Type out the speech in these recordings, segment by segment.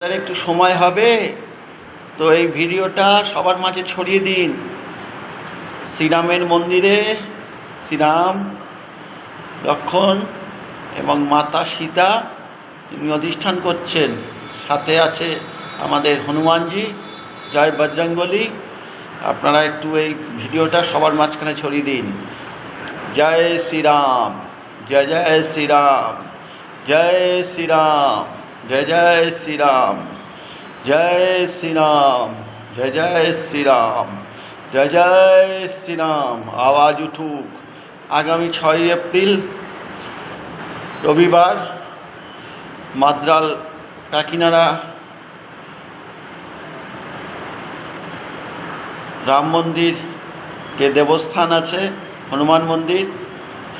আপনার একটু সময় হবে। তো এই ভিডিওটা সবার মাঝে ছড়িয়ে দিন। শ্রীরামের মন্দিরে শ্রীরাম, লক্ষণ এবং মাতা সীতা তিনি অধিষ্ঠান করছেন। সাথে আছে আমাদের হনুমানজি, জয় বজরঙ্গলি। আপনারা একটু এই ভিডিওটা সবার মাঝখানে ছড়িয়ে দিন। জয় শ্রীরাম, জয় জয় শ্রীরাম জয় শ্রীরাম। জয় জয় শ্রীরাম জয় শ্রীরাম, জয় জয় শ্রীরাম, জয় জয় শ্রীরাম। আওয়াজ উঠুক। আগামী ছয়ই এপ্রিল, রবিবার, মাদ্রাল কাকিনাড়া, রাম মন্দির যে দেবস্থান আছে? হনুমান মন্দির,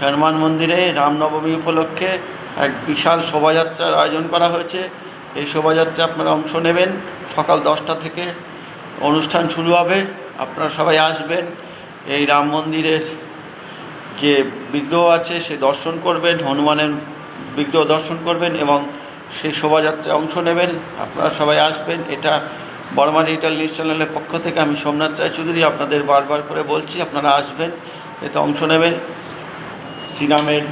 হনুমান মন্দিরে রামনবমী উপলক্ষে এক বিশাল শোভাযাত্রার আয়োজন করা হয়েছে। এই শোভাযাত্রা আপনারা অংশ নেবেন। সকাল দশটা থেকে অনুষ্ঠান শুরু হবে। আপনারা সবাই আসবেন। এই রাম মন্দিরের যে বিগ্রহ আছে, সে দর্শন করবেন, হনুমানের বিগ্রহ দর্শন করবেন এবং সেই শোভাযাত্রায় অংশ নেবেন। আপনারা সবাই আসবেন। এটা বর্মা ডিজিটাল নিউজ চ্যানেলের পক্ষ থেকে আমি সোমনাথ রায়চৌধুরী আপনাদের বারবার করে বলছি, আপনারা আসবেন, এতে অংশ নেবেন। শ্রীরামের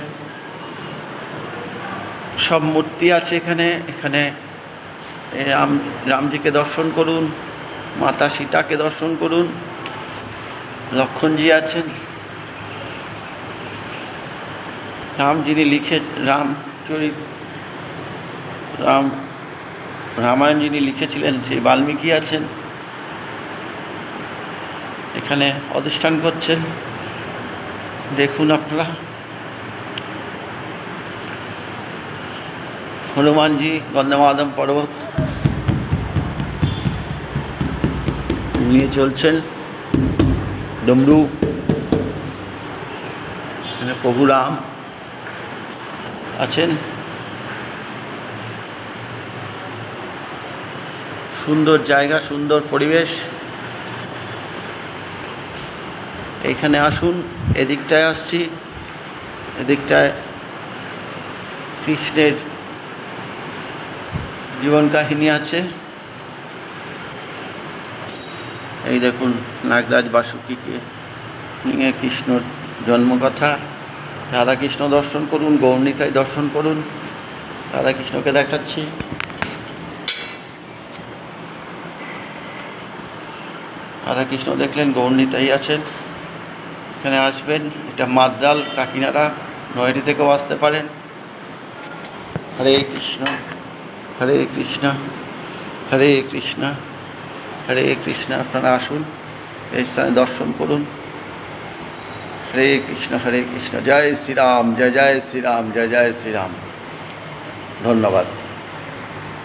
সব মূর্তি আছে এখানে এখানে রাম, রামজিকে দর্শন করুন, মাতা সীতাকে দর্শন করুন, লক্ষণজি আছেন। রাম যিনি লিখে, রাম চরিত, রাম, রামায়ণ যিনি লিখেছিলেন, সেই বাল্মীকি আছেন। এখানে অধিষ্ঠান করছেন। দেখুন আপনারা। হনুমানজি গন্ধমাদম পর্বত। নিয়ে চলছেন ডমরু, এখানে প্রভু রাম আছেন। সুন্দর জায়গা, সুন্দর পরিবেশ। এইখানে আসুন, এদিকটায় আসছি, এদিকটায় কৃষ্ণের জীবন কাহিনী আছে। এই দেখুন, নাগরাজ বাসুকিকে নিয়ে কৃষ্ণর জন্মকথা। রাধাকৃষ্ণ দর্শন করুন গৌরনীতাই দর্শন করুন। রাধাকৃষ্ণকে দেখাচ্ছি। রাধাকৃষ্ণ দেখলেন গৌরনীতাই আছেন। এখানে আসবেন, এটা মাদ্রাল, কাকিনাড়া নয়টি থেকেও আসতে পারেন। হরে কৃষ্ণ। হরে কৃষ্ণ হরে কৃষ্ণ হরে কৃষ্ণ। আপনারা আসুন, এই স্থানে দর্শন করুন। হরে কৃষ্ণ হরে কৃষ্ণ। জয় শ্রীরাম, জয় জয় শ্রীরাম, জয় জয় শ্রীরাম। ধন্যবাদ।